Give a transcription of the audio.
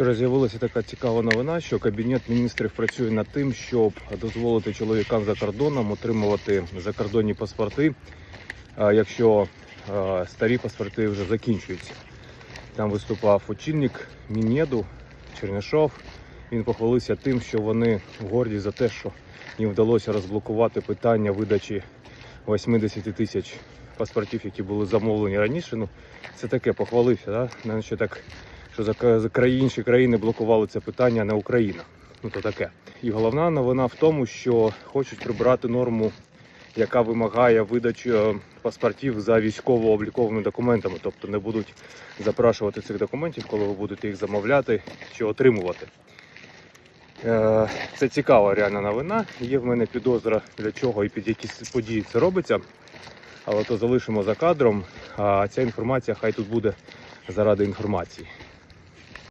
Вчора з'явилася така цікава новина, що Кабінет міністрів працює над тим, щоб дозволити чоловікам за кордоном отримувати закордонні паспорти, якщо старі паспорти вже закінчуються. Там виступав очільник Мінеду Чернишов. Він похвалився тим, що вони горді за те, що їм вдалося розблокувати питання видачі 80 тисяч паспортів, які були замовлені раніше. Ну, це таке похвалився, да? наче так що інші країни блокували це питання, а не Україна. Ну то таке. І головна новина в тому, що хочуть прибрати норму, яка вимагає видачі е, паспортів за військово-обліковими документами, тобто не будуть запрашувати цих документів, коли ви будете їх замовляти чи отримувати. Е, Це цікава реальна новина. Є в мене підозра для чого і під які події це робиться. Але то залишимо за кадром. А ця інформація хай тут буде заради інформації.